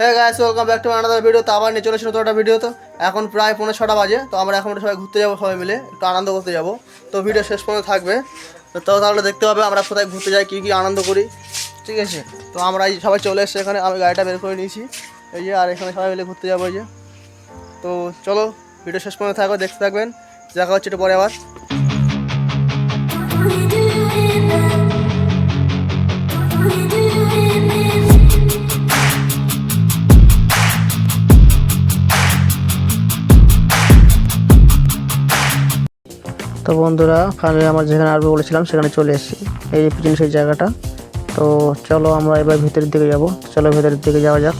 হ্যাঁ guys welcome back to another video তো আবার নিয়ে চলেছি নতুন একটা ভিডিও তো। এখন প্রায় পৌনে ছটা বাজে, তো আমরা এখন সবাই ঘুরতে যাব সবাই মিলে, একটু আনন্দ করতে যাব। তো ভিডিও শেষ পর্যন্ত থাকবে। তো তাহলে দেখতে হবে আমরা কোথায় ঘুরতে যাই, কী কী আনন্দ করি। ঠিক আছে? তো আমরা এই সবাই চলে এসেছি এখানে, আমি গাড়িটা বের করে নিয়েছি। এই যে, আর এখানে সবাই মিলে ঘুরতে যাব এই যে। তো চলো ভিডিও শেষ পর্যন্ত থাকবে দেখতে থাকবেন। দেখা হচ্ছে একটু পরে আবার। তো বন্ধুরা ফাইনালি আমরা যেখানে আসব বলেছিলাম, সেখানে চলে এসেছি। এই যে পিছনে সেই জায়গাটা। তো চলো আমরা এবার ভিতরের দিকে যাব। চলো ভেতরের দিকে যাওয়া যাক।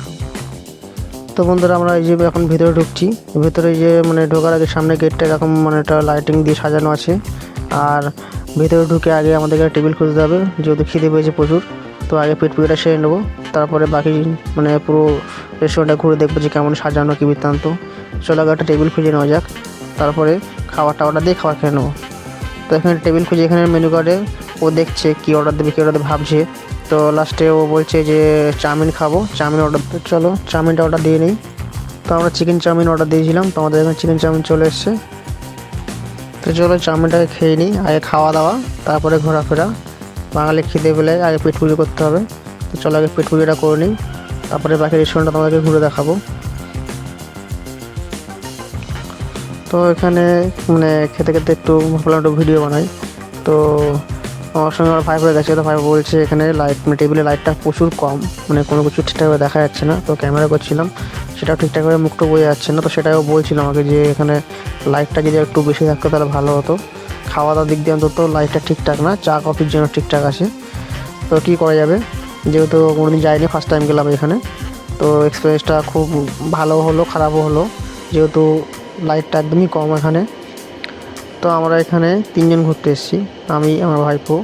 তো বন্ধুরা, আমরা এই যে এখন ভিতরে ঢুকছি। ভিতরে যে মানে ঢোকার আগে সামনে গেটটা এরকম মানে একটা লাইটিং দিয়ে সাজানো আছে। আর ভিতরে ঢুকে আগে আমাদেরকে টেবিল খুঁজতে হবে, যেহেতু খিদে পেয়েছে প্রচুর। তো আগে পেট পুজোটা সেরে নেব। তারপরে বাকি মানে পুরো রেস্টুরেন্টটা ঘুরে দেখব যে কেমন সাজানো কি বৃত্তান্ত। চলো আগে একটা টেবিল খুঁজে নেওয়া যাক। তারপরে খাবারটা অর্ডার দিয়ে খাবার খেয়ে নেব। তো এখানে টেবিল খুঁজে এখানে মেনু কার্ডে ও দেখছে কি অর্ডার দেবে, কী অর্ডার দেবে, ভাবছে। তো লাস্টে ও বলছে যে, চাউমিন খাব। চাউমিন অর্ডার চলো, চাউমিনটা অর্ডার দিয়ে নিই। তো আমরা চিকেন চাউমিন অর্ডার দিয়েছিলাম, তো আমাদের এখানে চিকেন চাউমিন চলে এসছে। তো চলো চাউমিনটাকে খেয়ে নিই, আগে খাওয়া দাওয়া, তারপরে ঘোরাফেরা। বাঙালি খিদে পেলে আগে পেট পুজো করতে হবে। তো চলো আগে পেট পুজোটা করে নিই, তারপরে বাকি রেস্টুরেন্টটা তোমাদেরকে ঘুরে দেখাবো। তো এখানে মানে খেতে খেতে একটু ভাবলাম একটু ভিডিও বানাই। তো আমার সঙ্গে আমার ভাই হয়ে গেছে, তো ভাই বলছে এখানে লাইট মানে টেবিলে লাইটটা প্রচুর কম মানে কোনো কিছু ঠিকঠাকভাবে দেখা যাচ্ছে না। তো ক্যামেরা করছিলাম, সেটাও ঠিকঠাকভাবে মুখটা বোঝা যাচ্ছে না, তো সেটাও বলছিল আমাকে যে এখানে লাইটটা যদি একটু বেশি থাকতো তাহলে ভালো হতো। খাওয়া দাওয়ার দিক দিয়ে অন্তত লাইটটা ঠিকঠাক না, চা কফির জন্য ঠিকঠাক আছে। তো কী করা যাবে? যেহেতু কোনোদিন যাইনি ফার্স্ট টাইম গেলাম এখানে। তো এক্সপিরিয়েন্সটা খুব ভালো হলো, খারাপও হলো। যেহেতু লাইটটা একদমই কম এখানে। তো আমরা এখানে তিনজন ঘুরতে এসেছি। আমি, আমার ভাইপো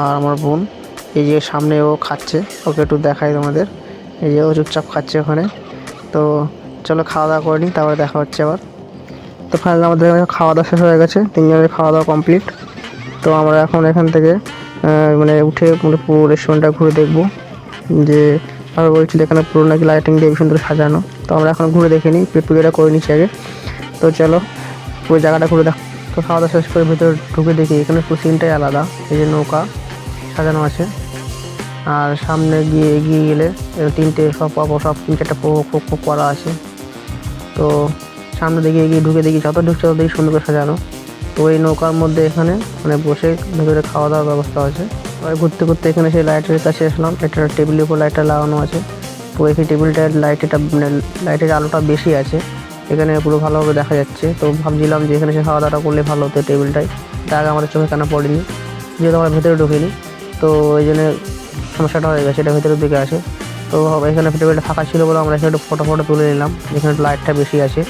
আর আমার বোন। এই যে সামনে ও খাচ্ছে, ওকে একটু দেখাই তোমাদের। এই যে ও চুপচাপ খাচ্ছে ওখানে। তো চলো খাওয়া দাওয়া করে নিই, তারপরে দেখা হচ্ছে আবার। তো ফাইনালি আমাদের খাওয়া দাওয়া শেষ হয়ে গেছে। তিনজনের খাওয়া দাওয়া কমপ্লিট তো আমরা এখন এখান থেকে মানে উঠে মানে পুরো রেস্টুরেন্টটা ঘুরে দেখব। যে আর বলছিল এখানে পুরো নাকি লাইটিং দিয়ে সুন্দর সাজানো। তো আমরা এখন ঘুরে দেখে নিই পেট করে নিচ্ছি আগে। তো চলো, পুরো জায়গাটা ঘুরে দেখ। তো খাওয়া দাওয়া শেষ করে ভিতরে ঢুকে দেখি, এখানে পুরো সিনটাই আলাদা। এই যে নৌকা সাজানো আছে। আর সামনে গিয়ে এগিয়ে গেলে তিনটে সব পাবো, সব তিন চারটা করা আছে। তো সামনে দিকে এগিয়ে ঢুকে দেখি, যত ঢুকছে তত দেখি সুন্দর করে সাজানো। তো এই নৌকার মধ্যে এখানে মানে বসে ভেতরে খাওয়া দাওয়ার ব্যবস্থা আছে। এবার ঘুরতে ঘুরতে এখানে সেই লাইটের কাছে আসলাম। এটা টেবিলের উপর লাইটটা লাগানো আছে। তো এখানে টেবিলটার লাইটটা মানে লাইটের আলোটা বেশি আছে। এখানে পুরো ভালোভাবে দেখা যাচ্ছে। তো ভাবছিলাম যে এখানে সে খাওয়া দাওয়া করলে ভালো হতো টেবিলটাই তার আগে আমাদের চোখে কানা পড়েনি? যেহেতু আমরা ভেতরে ঢুকিনি, তো এই জন্য সমস্যাটা হয়ে গেছে, এটা ভেতরের দিকে আসে তো এখানে টেবিলটা ফাঁকা ছিল বলে আমরা এখানে একটু ফটো ফটো তুলে নিলাম। যেখানে একটু লাইটটা বেশি আছে।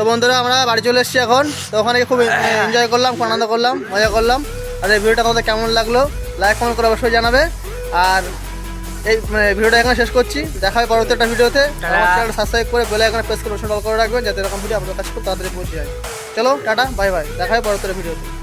তো বন্ধুরা আমরা বাড়ি চলে এসেছি এখন। তো ওখানে খুব এনজয় করলাম খুব আনন্দ করলাম মজা করলাম। আর এই ভিডিওটা তোমাদের কেমন লাগল লাইক কমেন্ট করে অবশ্যই জানাবে। আর এই মানে ভিডিওটা এখানে শেষ করছি। দেখা হয় পরবর্তী একটা ভিডিওতে। আমার চ্যানেল সাবস্ক্রাইব করে বেলে এখানে প্রেস করে অল করে রাখবেন যাতে এরকম ভিডিও আপনাদের কাছে খুব তাড়াতাড়ি পৌঁছে যায়। চলো টাটা বাই বাই দেখা হয় পরবর্তী ভিডিওতে।